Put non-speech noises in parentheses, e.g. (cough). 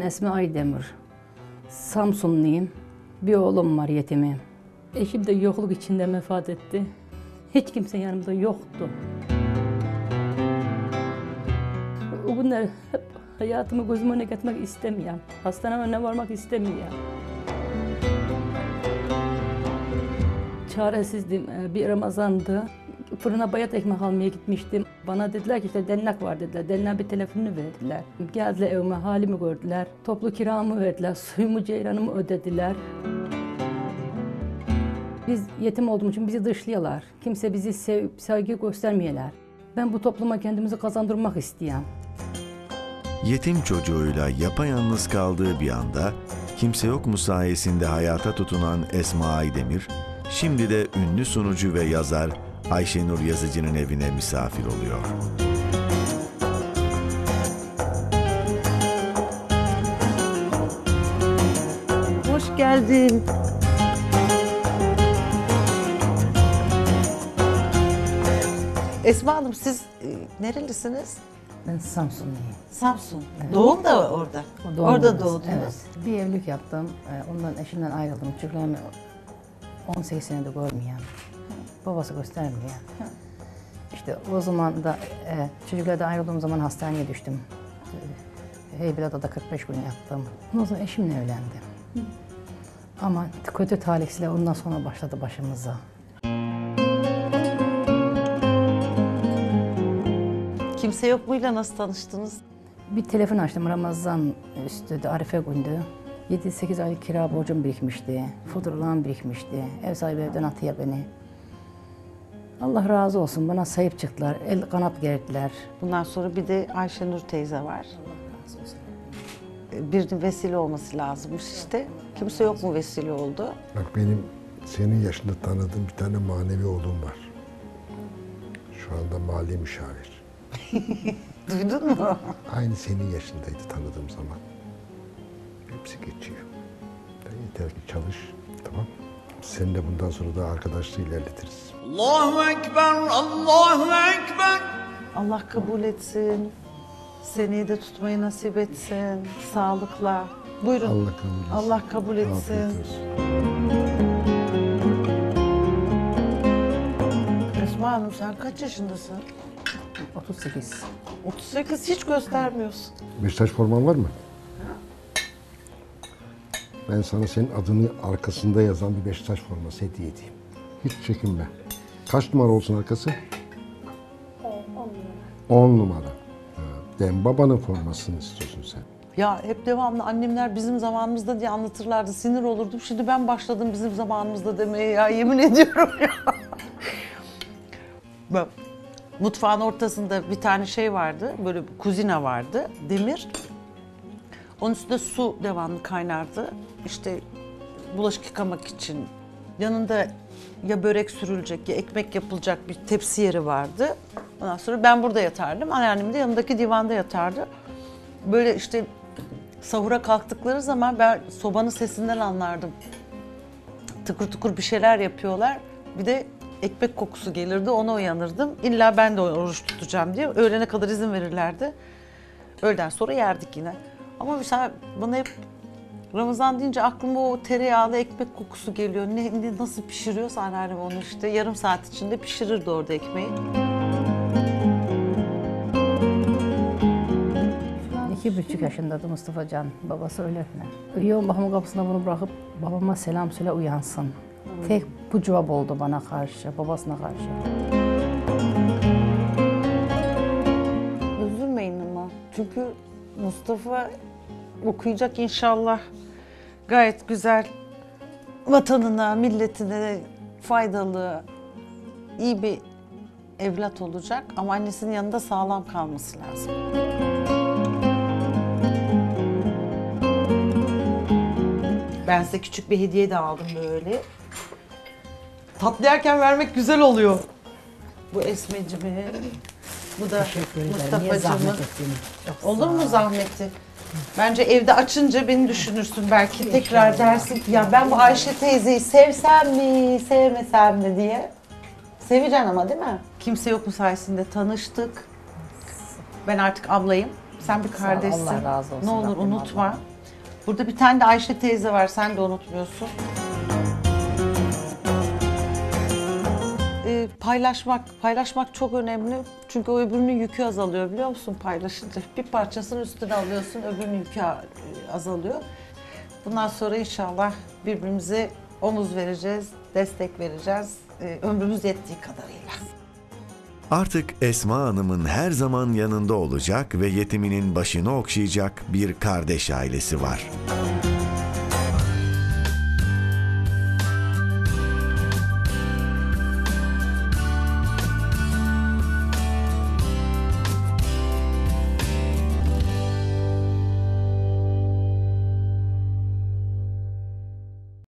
Ben Esma Aydemir. Samsunluyum. Bir oğlum var yetimim. Eşim de yokluk içinde vefat etti. Hiç kimse yanımda yoktu. O günler hep hayatımı gözümün önüne getirmek istemiyorum. Hastaneme önüne varmak istemiyorum. Çaresizdim. Bir Ramazan'dı. Fırına bayat ekmek almaya gitmiştim. Bana dediler ki işte dennek var dediler. Dennek bir telefonunu verdiler. Geldiler evime halimi gördüler. Toplu kiramı verdiler. Suyumu ceyranımı ödediler. Biz yetim olduğum için bizi dışlıyorlar. Kimse bizi sev, sevgi göstermiyorlar. Ben bu topluma kendimizi kazandırmak isteyen. Yetim çocuğuyla yapayalnız kaldığı bir anda kimse yok mu sayesinde hayata tutunan Esma Aydemir, şimdi de ünlü sunucu ve yazar Ayşenur Yazıcı'nın evine misafir oluyor. Hoş geldin. Esma Hanım siz e, nerelisiniz? Ben Samsunluyum. Samsun. Doğum da orada. Doğum orada doğdunuz. Evet. Bir evlilik yaptım. Ee, Ondan eşimden ayrıldım. Çocuklarımı 18 senedir görmüyorum. Babası göstermiyor. İşte o zaman da e, çocuklarla ayrıldığım zaman hastaneye düştüm. E, Heybeliada'da 45 gün yattım. Ondan sonra eşimle evlendim. Ama kötü talihsizler ondan sonra başladı başımıza. Kimse yok muyla nasıl tanıştınız? Bir telefon açtım Ramazan üstü de Arife gündü. 7-8 aylık kira borcum birikmişti. Faturalarım birikmişti. Ev sahibi evden atıyor beni. Allah razı olsun bana sahip çıktılar. El kanat gerdiler. Bundan sonra bir de Ayşenur teyze var. E, Birinin vesile olması lazımmış işte. Kimse yok mu vesile oldu? Bak benim senin yaşında tanıdığım bir tane manevi oğlum var. Şu anda mali müşavir. (laughs) Duydun mu? Aynı senin yaşındaydı tanıdığım zaman. Hepsi geçiyor. Sen yeter ki çalış. Tamam. Seninle bundan sonra da arkadaşlığı ilerletiriz. Allahu Ekber, Allahu Ekber. Allah kabul etsin. Seneye de tutmayı nasip etsin. Sağlıkla. Buyurun. Allah kabul etsin. Allah kabul etsin. Esma Hanım sen kaç yaşındasın? 38. 38 hiç göstermiyorsun. Beşiktaş forman var mı? Ben sana senin adını arkasında yazan bir Beşiktaş forması hediye edeyim. Hiç çekinme. Kaç numara olsun arkası? 10 numara. Dem babanın formasını istiyorsun sen. Ya hep devamlı annemler bizim zamanımızda diye anlatırlardı. Sinir olurdum. Şimdi ben başladım bizim zamanımızda demeye ya yemin ediyorum ya. (laughs) Mutfağın ortasında bir tane şey vardı. Böyle kuzina vardı. Demir. Onun üstünde su devamlı kaynardı. İşte bulaşık yıkamak için. Yanında ya börek sürülecek ya ekmek yapılacak bir tepsi yeri vardı. Ondan sonra ben burada yatardım. Anneannem de yanındaki divanda yatardı. Böyle işte sahura kalktıkları zaman ben sobanın sesinden anlardım. Tıkır tıkır bir şeyler yapıyorlar. Bir de ekmek kokusu gelirdi ona uyanırdım. İlla ben de oruç tutacağım diye. Öğlene kadar izin verirlerdi. Öğleden sonra yerdik yine. Ama mesela bana hep Ramazan deyince aklıma o tereyağlı ekmek kokusu geliyor. Ne, ne nasıl pişiriyorsa anneannem onu işte yarım saat içinde pişirirdi orada ekmeği. İki buçuk yaşındaydı Mustafa Can. Babası öyle falan. Yoğun bakım kapısına bunu bırakıp babama selam söyle uyansın. Tek bu cevap oldu bana karşı, babasına karşı. Üzülmeyin ama. Çünkü Mustafa okuyacak inşallah. Gayet güzel. Vatanına, milletine faydalı, iyi bir evlat olacak. Ama annesinin yanında sağlam kalması lazım. Ben size küçük bir hediye de aldım böyle. Tatlı yerken vermek güzel oluyor. Bu Esmeciğime, bu da Teşekkür ederim. Niye zahmet Mustafa'cığımın. ettin? Çok Olur mu ol. zahmeti? Bence evde açınca beni düşünürsün belki tekrar dersin ki ya ben bu Ayşe teyzeyi sevsem mi, sevmesem mi diye. Seveceksin ama değil mi? Kimse yok mu sayesinde tanıştık. Ben artık ablayım. Sen bir kardeşsin. Allah razı olsun, Ne olur Rabbim unutma. Burada bir tane de Ayşe teyze var. Sen de unutmuyorsun. Ee, paylaşmak, paylaşmak çok önemli. Çünkü o öbürünün yükü azalıyor biliyor musun paylaşınca. Bir parçasını üstüne alıyorsun, öbürünün yükü a- azalıyor. Bundan sonra inşallah birbirimize omuz vereceğiz, destek vereceğiz. Ee, ömrümüz yettiği kadarıyla. Artık Esma Hanım'ın her zaman yanında olacak ve yetiminin başını okşayacak bir kardeş ailesi var.